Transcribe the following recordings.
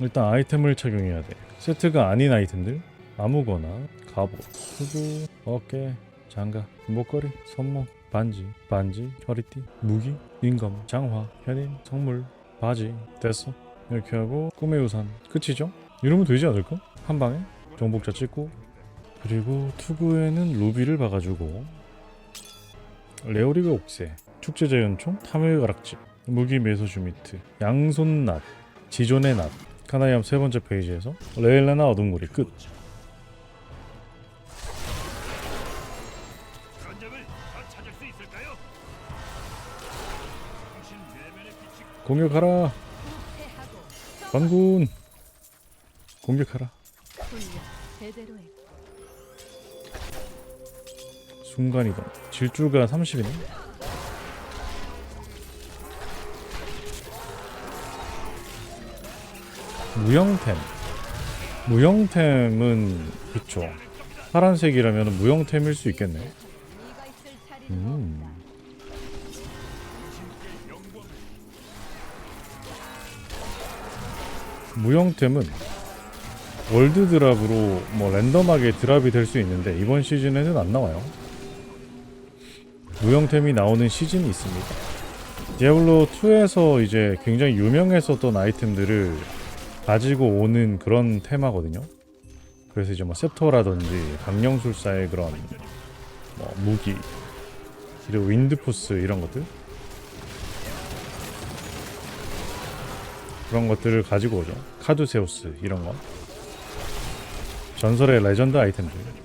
일단 아이템을 착용해야 돼. 세트가 아닌 아이템들 아무거나 갑옷, 수구, 어깨, 장갑, 목걸이, 손목, 반지, 반지, 허리띠, 무기, 인검, 장화, 현인, 성물, 바지 됐어. 이렇게 하고 꿈의 우산 끝이죠? 이러면 되지 않을까? 한 방에 정복자 찍고 그리고 투구에는 루비를 박아주고 레오리가 옥새 축제자 연총 탐욕의 가락집 무기 메소주 미트 양손낫 지존의 낫 카나이암 세 번째 페이지에서 레일라나 어둠고리 끝. 공격하라. 관군. 공격하라. 순간이동. 질주가 30이네 무형템 무형템은 그쵸 파란색이라면 무형템일 수 있겠네 음. 무형템은 월드 드랍으로 뭐 랜덤하게 드랍이 될 수 있는데 이번 시즌에는 안 나와요. 무형템이 나오는 시즌이 있습니다. 디아블로 2에서 이제 굉장히 유명했었던 아이템들을 가지고 오는 그런 테마거든요. 그래서 이제 뭐 셉터라든지 강령술사의 그런 뭐 무기 그리고 윈드포스 이런 것들 그런 것들을 가지고 오죠. 카두세우스 이런 거. 전설의 레전드 아이템들.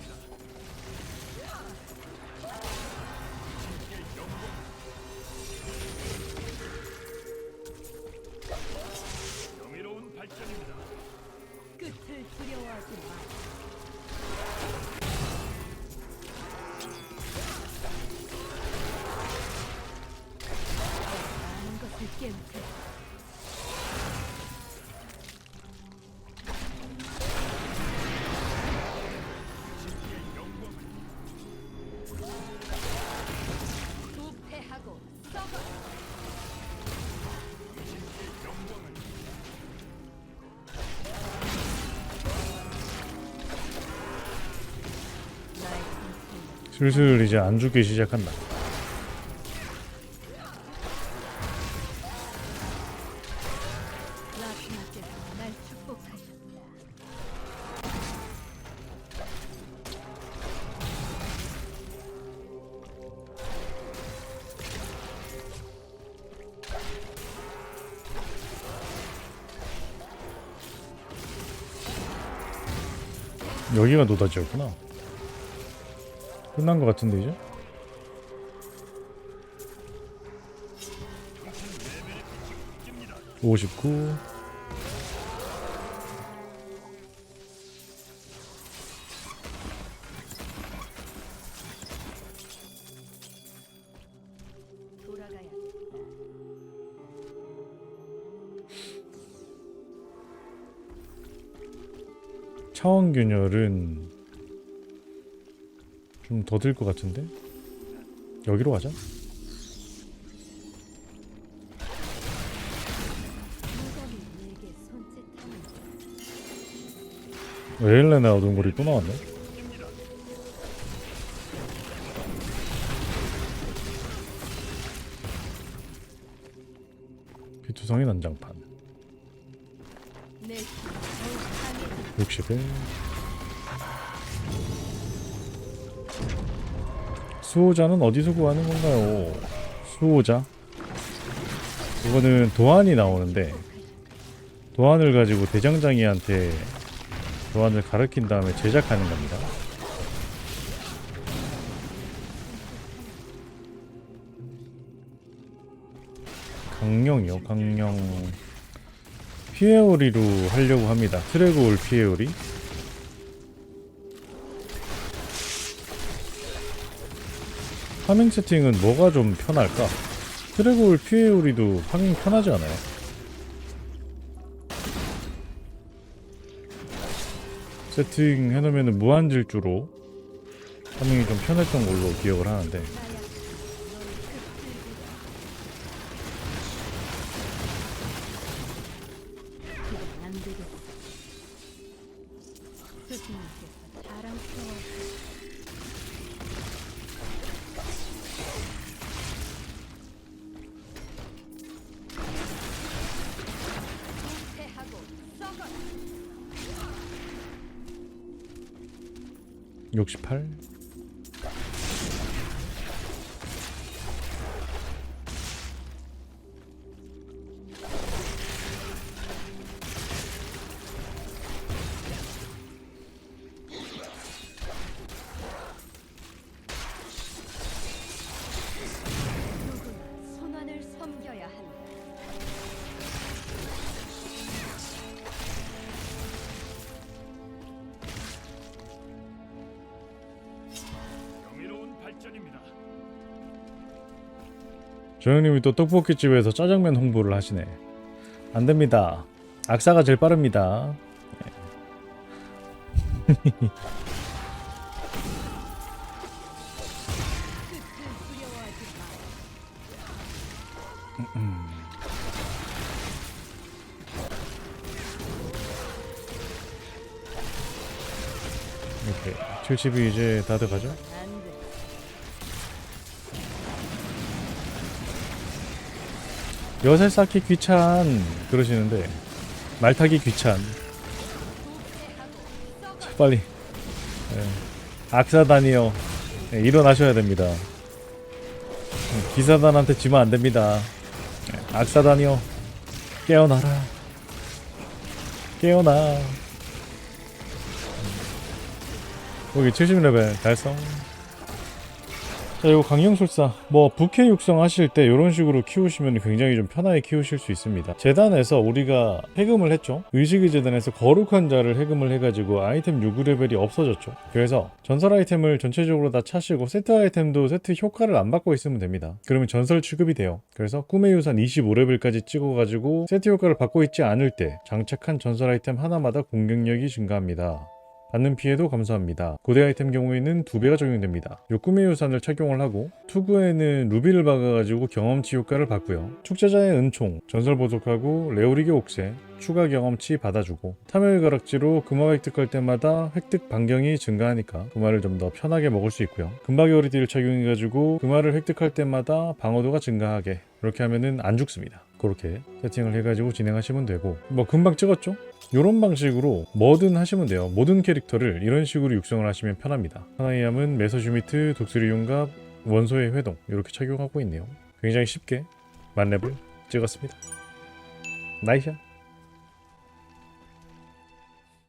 부패하고 썩어. 슬슬 이제 안 죽기 시작한다. 여기가 노다지였구나. 끝난 것 같은데 이제? 오십구. 차원 균열은 좀 더 들 것 같은데? 여기로 가자. 레일레나 어둠고리 또 나왔네. 난장판 내 힘을 더욱 강해지 60에 수호자는 어디서 구하는 건가요? 수호자? 이거는 도안이 나오는데 도안을 가지고 대장장이한테 도안을 가르친 다음에 제작하는 겁니다. 강령이요, 강령. 피에오리로 하려고 합니다. 트레고올 피에오리. 파밍 세팅은 뭐가 좀 편할까? 트레고올 피에오리도 파밍 편하지 않아요? 세팅 해놓으면 무한질주로 파밍이 좀 편했던 걸로 기억을 하는데 잠들고 스승님께 자랑스러워 육십팔. 조영님이 또 떡볶이집에서 짜장면 홍보를 하시네 안됩니다 악사가 제일 빠릅니다 끝을 두려워하지 마. 이렇게 70이 이제 다 돼가죠? 엿을 쌓기 귀찮 그러시는데 말 타기 귀찮 자, 빨리. 예. 악사단이요 예, 일어나셔야 됩니다. 예, 기사단한테 지면 안 됩니다. 예, 악사단이요 깨어나라. 깨어나. 여기 70레벨 달성 자, 이거 강령술사 뭐 부캐 육성 하실 때 이런 식으로 키우시면 굉장히 좀 편하게 키우실 수 있습니다. 재단에서 우리가 해금을 했죠. 의식의 재단에서 거룩한 자를 해금을 해가지고 아이템 요구 레벨이 없어졌죠. 그래서 전설 아이템을 전체적으로 다 차시고 세트 아이템도 세트 효과를 안 받고 있으면 됩니다. 그러면 전설 취급이 돼요. 그래서 꿈의 유산 25레벨까지 찍어가지고 세트 효과를 받고 있지 않을 때 장착한 전설 아이템 하나마다 공격력이 증가합니다. 받는 피해도 감소합니다. 고대 아이템 경우에는 두 배가 적용됩니다. 요 꿈의 유산을 착용을 하고 투구에는 루비를 박아가지고 경험치 효과를 받고요. 축제자의 은총, 전설 보석하고 레오리게 옥새, 추가 경험치 받아주고 탐욕의 가락지로 금화 획득할 때마다 획득 반경이 증가하니까 금화를 좀 더 편하게 먹을 수 있고요. 금박의 오리띠를 착용해가지고 금화를 획득할 때마다 방어도가 증가하게 이렇게 하면은 안 죽습니다. 그렇게 세팅을 해가지고 진행하시면 되고 뭐 금방 찍었죠? 이런 방식으로 뭐든 하시면 돼요. 모든 캐릭터를 이런 식으로 육성을 하시면 편합니다. 하나이암은 메서슈미트, 독수리 윤갑, 원소의 회동 이렇게 착용하고 있네요. 굉장히 쉽게 만렙을 찍었습니다. 나이샤